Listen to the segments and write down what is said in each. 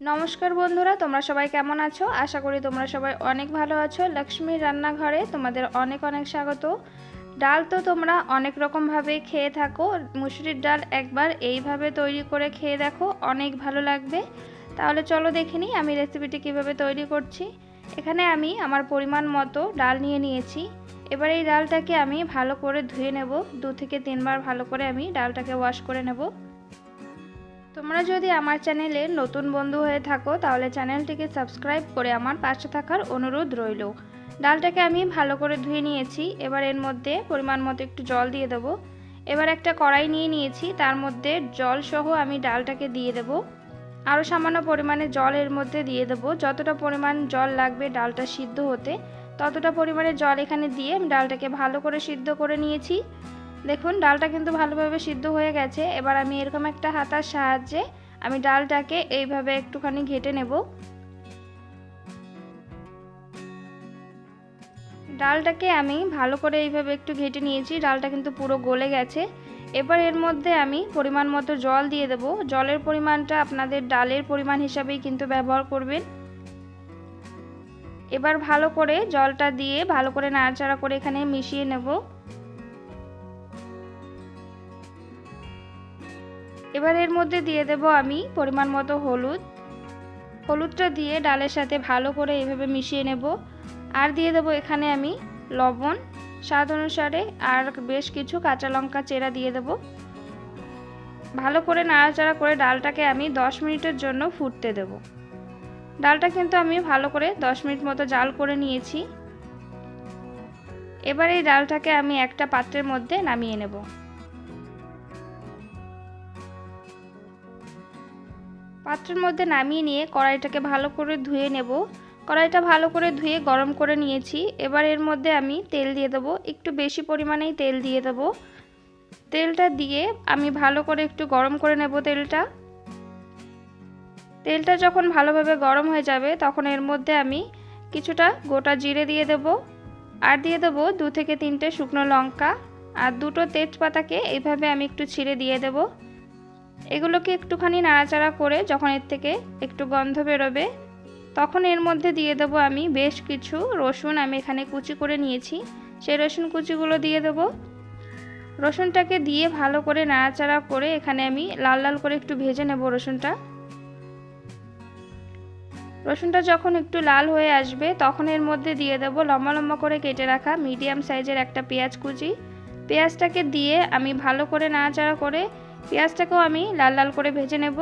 নমস্কার বন্ধুরা, তোমরা সবাই কেমন আছো? আশা করি তোমরা সবাই অনেক ভালো আছো। লক্ষ্মীর রান্নাঘরে তোমাদের অনেক অনেক স্বাগত। ডাল তো তোমরা অনেক রকমভাবে খেয়ে থাকো। মুসুরির ডাল একবার এইভাবে তৈরি করে খেয়ে দেখো, অনেক ভালো লাগবে। তাহলে চলো দেখে নিই আমি রেসিপিটি কীভাবে তৈরি করছি। এখানে আমি আমার পরিমাণ মতো ডাল নিয়ে নিয়েছি। এবার এই ডালটাকে আমি ভালো করে ধুয়ে নেব। দু থেকে তিনবার ভালো করে আমি ডালটাকে ওয়াশ করে নেব। তোমরা যদি আমার চ্যানেলে নতুন বন্ধু হয়ে থাকো, তাহলে চ্যানেলটিকে সাবস্ক্রাইব করে আমার পাশে থাকার অনুরোধ রইল। ডালটাকে আমি ভালো করে ধুয়ে নিয়েছি, এবার এর মধ্যে পরিমাণ মতো একটু জল দিয়ে দেবো। এবার একটা কড়াই নিয়ে নিয়েছি, তার মধ্যে জল সহ আমি ডালটাকে দিয়ে দেব। আরও সামান্য পরিমাণে জল এর মধ্যে দিয়ে দেবো। যতটা পরিমাণ জল লাগবে ডালটা সিদ্ধ হতে, ততটা পরিমাণে জল এখানে দিয়ে ডালটাকে ভালো করে সিদ্ধ করে নিয়েছি। দেখুন, ডালটা কিন্তু ভালোভাবে সিদ্ধ হয়ে গেছে। এবার আমি এরকম একটা হাতার সাহায্যে আমি ডালটাকে এইভাবে একটুখানি ঘেটে নেব। ডালটাকে আমি ভালো করে এইভাবে একটু ঘেটে নিয়েছি, ডালটা কিন্তু পুরো গলে গেছে। এবার এর মধ্যে আমি পরিমাণ মতো জল দিয়ে দেব। জলের পরিমাণটা আপনাদের ডালের পরিমাণ হিসাবেই কিন্তু ব্যবহার করবেন। এবার ভালো করে জলটা দিয়ে ভালো করে নাড়াচাড়া করে এখানে মিশিয়ে নেব। এবার এর মধ্যে দিয়ে দেব আমি পরিমাণ মতো হলুদ। হলুদটা দিয়ে ডালের সাথে ভালো করে এইভাবে মিশিয়ে নেব। আর দিয়ে দেব এখানে আমি লবণ, স্বাদ অনুসারে আর বেশ কিছু কাঁচা লঙ্কা চেরা দিয়ে দেব। ভালো করে নাড়াচাড়া করে ডালটাকে আমি 10 মিনিটের জন্য ফুটতে দেব। ডালটা কিন্তু আমি ভালো করে 10 মিনিট মতো জাল করে নিয়েছি। এবার এই ডালটাকে আমি একটা পাত্রের মধ্যে নামিয়ে নেব। পাত্রের মধ্যে নামিয়ে নিয়ে কড়াইটাকে ভালো করে ধুয়ে নেব। কড়াইটা ভালো করে ধুয়ে গরম করে নিয়েছি। এবার এর মধ্যে আমি তেল দিয়ে দেবো। একটু বেশি পরিমাণেই তেল দিয়ে দেবো। তেলটা দিয়ে আমি ভালো করে একটু গরম করে নেব তেলটা। তেলটা যখন ভালোভাবে গরম হয়ে যাবে, তখন এর মধ্যে আমি কিছুটা গোটা জিরে দিয়ে দেব। আর দিয়ে দেবো দু থেকে তিনটে শুকনো লঙ্কা। আর দুটো তেজপাতাকে এইভাবে আমি একটু ছিঁড়ে দিয়ে দেবো। এগুলোকে একটুখানি নাড়াচাড়া করে যখন এর থেকে একটু গন্ধ বেরোবে, তখন এর মধ্যে দিয়ে দেবো আমি বেশ কিছু রসুন। আমি এখানে কুচি করে নিয়েছি। সেই রসুন কুচিগুলো দিয়ে দেবো। রসুনটাকে দিয়ে ভালো করে নাড়াচাড়া করে এখানে আমি লাল লাল করে একটু ভেজে নেব রসুনটা। রসুনটা যখন একটু লাল হয়ে আসবে, তখন এর মধ্যে দিয়ে দেবো লম্বা লম্বা করে কেটে রাখা মিডিয়াম সাইজের একটা পেঁয়াজ কুচি। পেঁয়াজটাকে দিয়ে আমি ভালো করে নাড়াচাড়া করে পেঁয়াজটাকেও আমি লাল লাল করে ভেজে নেব।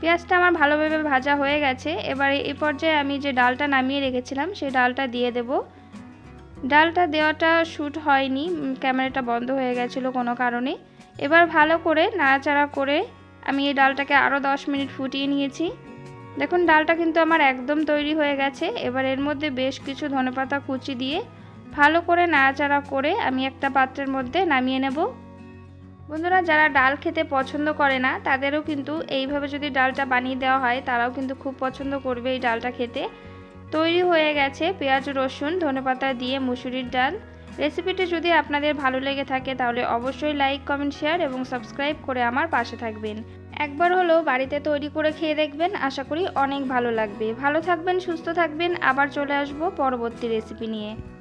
পেঁয়াজটা আমার ভালোভাবে ভাজা হয়ে গেছে। এবার এই পর্যায়ে আমি যে ডালটা নামিয়ে রেখেছিলাম, সেই ডালটা দিয়ে দেব। ডালটা দেওয়াটা শ্যুট হয়নি ক্যামেরাটা বন্ধ হয়ে গেছিল কোনো কারণে। এবার ভালো করে নাড়াচাড়া করে আমি এই ডালটাকে আরও দশ মিনিট ফুটিয়ে নিয়েছি। দেখুন, ডালটা কিন্তু আমার একদম তৈরি হয়ে গেছে। এবার এর মধ্যে বেশ কিছু ধনেপাতা কুচি দিয়ে ভালো করে নাড়াচাড়া করে আমি একটা পাত্রের মধ্যে নামিয়ে নেব। বন্ধুরা, যারা ডাল খেতে পছন্দ করে না, তাদেরও কিন্তু এইভাবে যদি ডালটা বানিয়ে দেওয়া হয়, তারাও কিন্তু খুব পছন্দ করবে এই ডালটা খেতে। তৈরি হয়ে গেছে পেঁয়াজ, রসুন, ধনেপাতা দিয়ে মুসুরির ডাল। রেসিপিটি যদি আপনাদের ভালো লেগে থাকে, তাহলে অবশ্যই লাইক, কমেন্ট, শেয়ার এবং সাবস্ক্রাইব করে আমার পাশে থাকবেন। একবার হলেও বাড়িতে তৈরি করে খেয়ে দেখবেন, আশা করি অনেক ভালো লাগবে। ভালো থাকবেন, সুস্থ থাকবেন, আবার চলে আসব পরবর্তী রেসিপি নিয়ে।